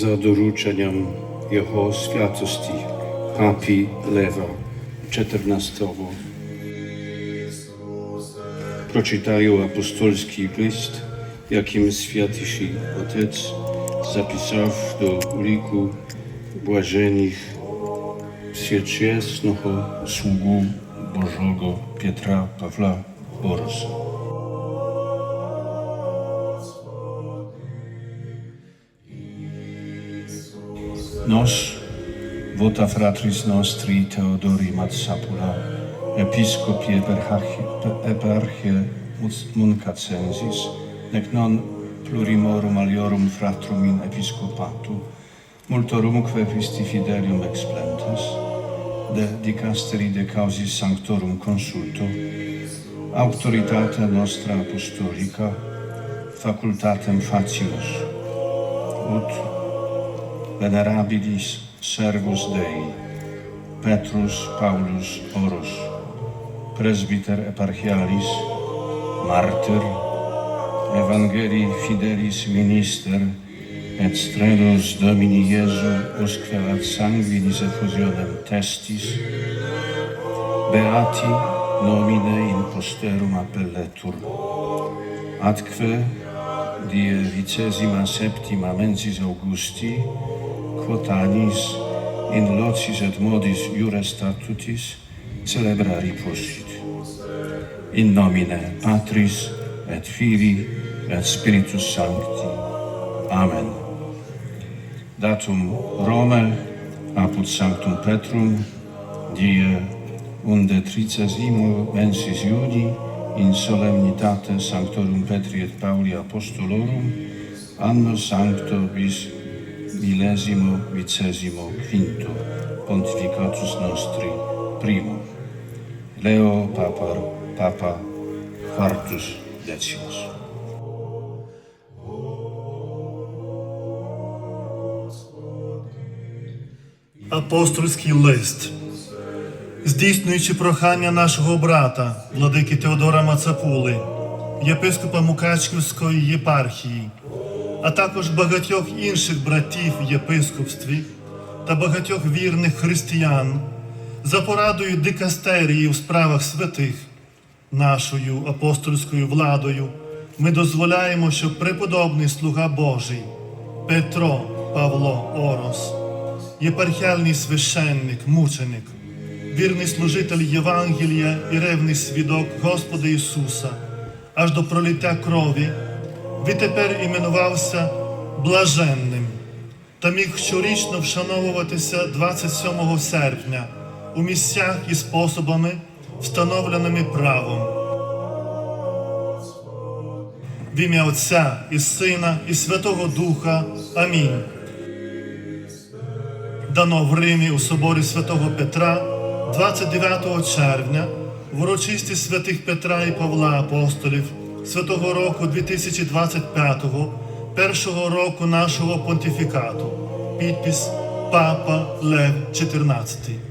za doručenjem Jeho svjatosti, papi Leva, 14. Pročitaju apostolski list, jakim Świętyszy Otec zapisał do uliku błażenych wszechczesnego sługu Bożego Pietra Pawła Borosa. nos, vota fratris nostri Teodori Matsapula, episcopi eparchie muncacensis, nec non plurimorum aliorum fratrum in episcopatu, multorumque Christi fidelium explentas, de dicasteri de causis sanctorum consulto, autoritatea nostra apostolica, facultatem facimus, ut venerabilis servus Dei, Petrus Paulus Orus, presbyter eparchialis, martyr, evangelii fidelis minister, et strelos Domini Iesu usque ad sanguinis effusionem testis, beati nomine in posterum appelletur, atque die vicesima septima mensis Augusti, quotanis in locis et modis iure statutis celebrari possit. In nomine Patris et Filii et Spiritus Sancti. Amen. Datum Rome apud Sanctum Petrum die unde tricesimo mensis Iuni in solemnitate Sanctorum Petri et Pauli Apostolorum anno sancto bis millesimo vicesimo quinto pontificatus nostri primo. Leo Papa Papa quartus decimus. Апостольський лист, здійснюючи прохання нашого брата, владики Теодора Мацапули, єпископа Мукачківської єпархії, а також багатьох інших братів в єпископстві та багатьох вірних християн, за порадою дикастерії у справах святих, нашою апостольською владою, ми дозволяємо, щоб преподобний слуга Божий Петро Павло Орос єпархіальний священник, мученик, вірний служитель Євангелія і ревний свідок Господа Ісуса, аж до пролиття крові, відтепер іменувався блаженним та міг щорічно вшановуватися 27 серпня у місцях і способами, встановленими правом. В ім'я Отця і Сина, і Святого Духа. Амінь дано в Римі у соборі святого Петра 29 червня в урочисті святих Петра і Павла апостолів святого року 2025-го, першого року нашого понтифікату. Підпис Папа Лев XIV.